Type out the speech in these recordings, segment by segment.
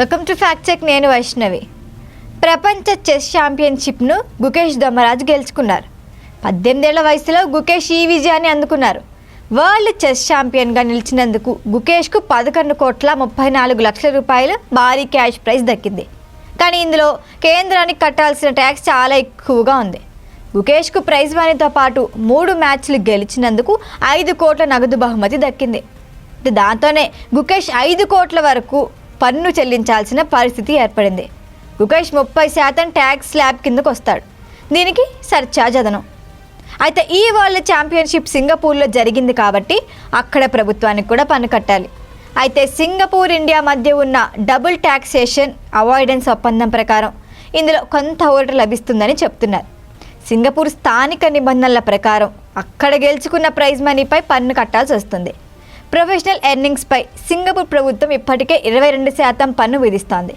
Welcome to fact check నేను వైష్ణవి. ప్రపంచ chess ఛాంపియన్షిప్ను Gukesh దమ్మరాజు గెలుచుకున్నారు. పద్దెనిమిదేళ్ళ వయసులో గుకేష్ ఈ విజయాన్ని అందుకున్నారు. వరల్డ్ చెస్ ఛాంపియన్గా నిలిచినందుకు గుకేష్కు పదకొండు కోట్ల ముప్పై నాలుగు లక్షల రూపాయలు భారీ క్యాష్ ప్రైజ్ దక్కింది. కానీ ఇందులో కేంద్రానికి కట్టాల్సిన ట్యాక్స్ చాలా ఎక్కువగా ఉంది. గుకేష్కు ప్రైజ్ మనీతో పాటు మూడు మ్యాచ్లు గెలిచినందుకు ఐదు కోట్ల నగదు బహుమతి దక్కింది. దాంతోనే గుకేష్ ఐదు కోట్ల వరకు పన్ను చెల్లించాల్సిన పరిస్థితి ఏర్పడింది. గుకేష్ ముప్పై శాతం ట్యాక్స్ స్లాబ్ కిందకు వస్తాడు. దీనికి సర్చార్జ్ అదనం అయితే ఈ వరల్డ్ ఛాంపియన్షిప్ సింగపూర్లో జరిగింది కాబట్టి అక్కడ ప్రభుత్వానికి కూడా పన్ను కట్టాలి. అయితే సింగపూర్ ఇండియా మధ్య ఉన్న డబుల్ ట్యాక్సేషన్ అవాయిడెన్స్ ఒప్పందం ప్రకారం ఇందులో కొంత ఊరట లభిస్తుందని చెప్తున్నారు. సింగపూర్ స్థానిక నిబంధనల ప్రకారం అక్కడ గెలుచుకున్న ప్రైజ్ మనీపై పన్ను కట్టాల్సి వస్తుంది. ప్రొఫెషనల్ ఎర్నింగ్స్పై సింగపూర్ ప్రభుత్వం ఇప్పటికే ఇరవై రెండు శాతం పన్ను విధిస్తోంది.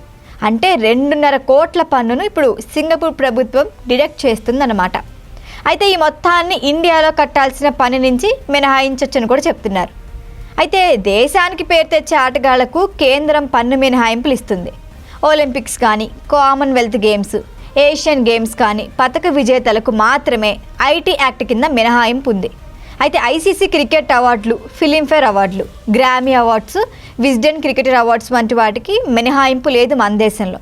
అంటే రెండున్నర కోట్ల పన్నును ఇప్పుడు సింగపూర్ ప్రభుత్వం డిడక్ట్ చేస్తుందన్నమాట. అయితే ఈ మొత్తాన్ని ఇండియాలో కట్టాల్సిన పని నుంచి మినహాయించవచ్చని కూడా చెప్తున్నారు. అయితే దేశానికి పేరు తెచ్చే ఆటగాళ్ళకు కేంద్రం పన్ను మినహాయింపులు ఇస్తుంది. ఒలింపిక్స్ కానీ కామన్వెల్త్ గేమ్స్ ఏషియన్ గేమ్స్ కానీ పథక విజేతలకు మాత్రమే ఐటీ యాక్ట్ కింద మినహాయింపు ఉంది. అయితే ఐసీసీ క్రికెట్ అవార్డులు ఫిలింఫేర్ అవార్డులు Grammy awards Wisden cricketer awards వంటి వాటికి మినహాయింపు లేదు మన దేశంలో.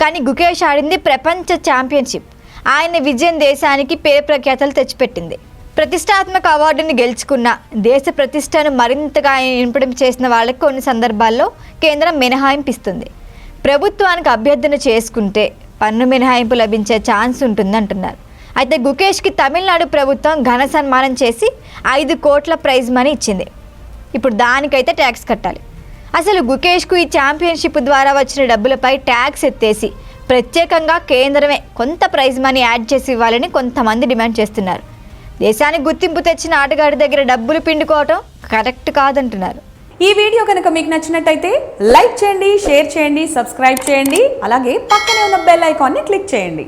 కానీ గుకేష్ ఆడింది ప్రపంచ ఛాంపియన్షిప్. ఆయన విజయం దేశానికి పేరు ప్రఖ్యాతలు తెచ్చిపెట్టింది. ప్రతిష్టాత్మక అవార్డుని గెలుచుకున్న దేశ ప్రతిష్టను మరింతగా ఇంపడం చేసిన వాళ్ళకి కొన్ని సందర్భాల్లో కేంద్రం మినహాయింపు ఇస్తుంది ప్రభుత్వానికి అభ్యర్థన చేసుకుంటే పన్ను మినహాయింపు లభించే ఛాన్స్ ఉంటుంది అంటున్నారు అయితే గుకేష్కి తమిళనాడు ప్రభుత్వం ఘన సన్మానం చేసి ఐదు కోట్ల ప్రైజ్ మనీ ఇచ్చింది. ఇప్పుడు దానికైతే ట్యాక్స్ కట్టాలి. అసలు గుకేష్కు ఈ ఛాంపియన్షిప్ ద్వారా వచ్చిన డబ్బులపై ట్యాక్స్ ఎత్తేసి ప్రత్యేకంగా కేంద్రమే కొంత ప్రైజ్ మనీ యాడ్ చేసి ఇవ్వాలని కొంతమంది డిమాండ్ చేస్తున్నారు. దేశానికి గుర్తింపు తెచ్చిన ఆటగాడి దగ్గర డబ్బులు పిండుకోవటం కరెక్ట్ కాదంటున్నారు. ఈ వీడియో కనుక మీకు నచ్చినట్టయితే లైక్ చేయండి షేర్ చేయండి సబ్స్క్రైబ్ చేయండి అలాగే పక్కనే ఉన్న బెల్ ఐకాన్ని క్లిక్ చేయండి.